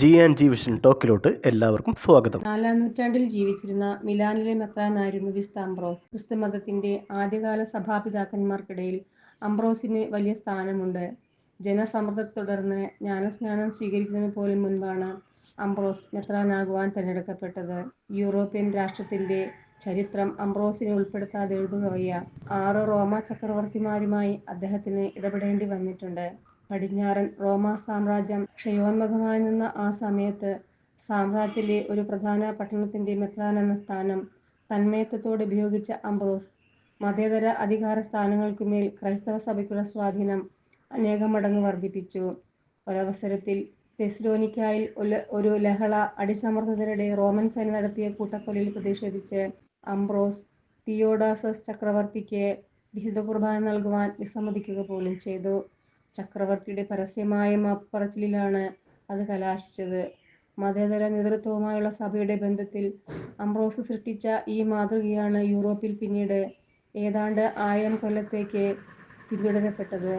G and G vision ടോക്കിലോട്ട് എല്ലാവർക്കും സ്വാഗതം. നാലാം നൂറ്റാണ്ടിൽ ജീവിച്ചിരുന്ന മിലാനിലെ മെത്രാനായിരുന്നു വിസ്ത അംബ്രോസ്. ക്രിസ്തുമതത്തിന്റെ ആദ്യകാല സഭാപിതാക്കന്മാർക്കിടയിൽ അംബ്രോസിന് വലിയ സ്ഥാനമുണ്ട്. ജനസമ്മർദ്ദത്തെ തുടർന്ന് ജ്ഞാനസ്നാനം സ്വീകരിക്കുന്നതിന് പോലും മുൻപാണ് അംബ്രോസ് മെത്രാനാകുവാൻ തിരഞ്ഞെടുക്കപ്പെട്ടത്. യൂറോപ്യൻ രാഷ്ട്രത്തിന്റെ ചരിത്രം അംബ്രോസിനെ ഉൾപ്പെടുത്താതെ എഴുതുകവയ്യ. ആറ് റോമ ചക്രവർത്തിമാരുമായി അദ്ദേഹത്തിന് ഇടപെടേണ്ടി വന്നിട്ടുണ്ട്. പടിഞ്ഞാറൻ റോമാ സാമ്രാജ്യം ക്ഷയോന്മുഖമായി നിന്ന ആ സമയത്ത് സാമ്രാജ്യത്തിലെ ഒരു പ്രധാന പട്ടണത്തിന്റെ മെത്രാൻ എന്ന സ്ഥാനം തന്മയത്വത്തോടെ ഉപയോഗിച്ച അംബ്രോസ്. മതേതര അധികാര സ്ഥാനങ്ങൾക്കുമേൽ ക്രൈസ്തവ സഭയ്ക്കുള്ള സ്വാധീനം അനേകം മടങ്ങ് വർദ്ധിപ്പിച്ചു. ഒരവസരത്തിൽ തെസ്ലോനിക്കായിൽ ഒരു ലഹള അടിസമർദ്ദിതരുടെ റോമൻ സേന നടത്തിയ കൂട്ടക്കൊലയിൽ പ്രതിഷേധിച്ച് അംബ്രോസ് തിയോഡാസസ് ചക്രവർത്തിക്ക് വിശുദ്ധ കുർബാന നൽകുവാൻ വിസമ്മതിക്കുക പോലും ചെയ്തു. ചക്രവർത്തിയുടെ പരസ്യമായ മാപ്പറച്ചിലാണ് അത് കലാശിച്ചത്. മതേതര നേതൃത്വവുമായുള്ള സഭയുടെ ബന്ധത്തിൽ അംബ്രോസ് സൃഷ്ടിച്ച ഈ മാതൃകയാണ് യൂറോപ്പിൽ പിന്നീട് ഏതാണ്ട് ആയിരം കൊല്ലത്തേക്ക് പിന്തുടരപ്പെട്ടത്.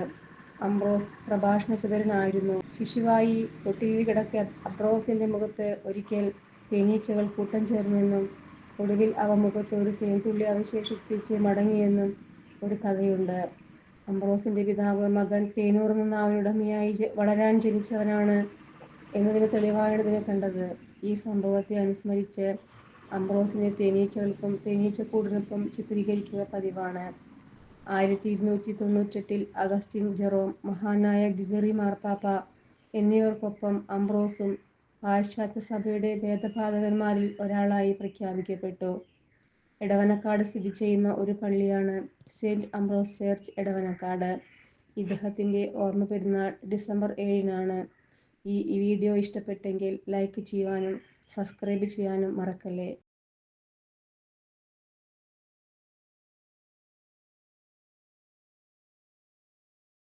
അംബ്രോസ് പ്രഭാഷണചതുരനായിരുന്നു ശിശുവായി തൊട്ടിലിൽ കിടക്കിയ അബ്രോസിന്റെ മുഖത്ത് ഒരിക്കൽ തേനീച്ചകൾ കൂട്ടം ചേർന്നെന്നും ഒടുവിൽ അവ മുഖത്ത് ഒരു തേൻതുള്ളി അവശേഷിപ്പിച്ച് മടങ്ങിയെന്നും ഒരു കഥയുണ്ട്. അംബ്രോസിന്റെ പിതാവ് മകൻ തേനൂർന്ന അവനുടമയായി വളരാൻ ജനിച്ചവനാണ് എന്നതിന് തെളിവാണ് ഇതിനെ കണ്ടത്. ഈ സംഭവത്തെ അനുസ്മരിച്ച് അംബ്രോസിനെ തേനീച്ചകൾക്കും തേനീച്ചക്കൂടിനൊപ്പം ചിത്രീകരിക്കുക പതിവാണ്. ആയിരത്തി ഇരുന്നൂറ്റി തൊണ്ണൂറ്റെട്ടിൽ അഗസ്റ്റിൻ ജെറോം മഹാനായ ഗിഗറി മാർപ്പാപ്പ എന്നിവർക്കൊപ്പം അംബ്രോസും പാശ്ചാത്യ സഭയുടെ വേദപാതകന്മാരിൽ ഒരാളായി പ്രഖ്യാപിക്കപ്പെട്ടു. എടവനക്കാട് സ്ഥിതി ചെയ്യുന്ന ഒരു പള്ളിയാണ് സെന്റ് അംബ്രോസ് ചർച്ച് എടവനക്കാട്. ഇദ്ദേഹത്തിന്റെ ഓർമ്മ പെരുന്നാൾ ഡിസംബർ ഏഴിനാണ്. ഈ വീഡിയോ ഇഷ്ടപ്പെട്ടെങ്കിൽ ലൈക്ക് ചെയ്യുവാനും സബ്സ്ക്രൈബ് ചെയ്യാനും മറക്കല്ലേ?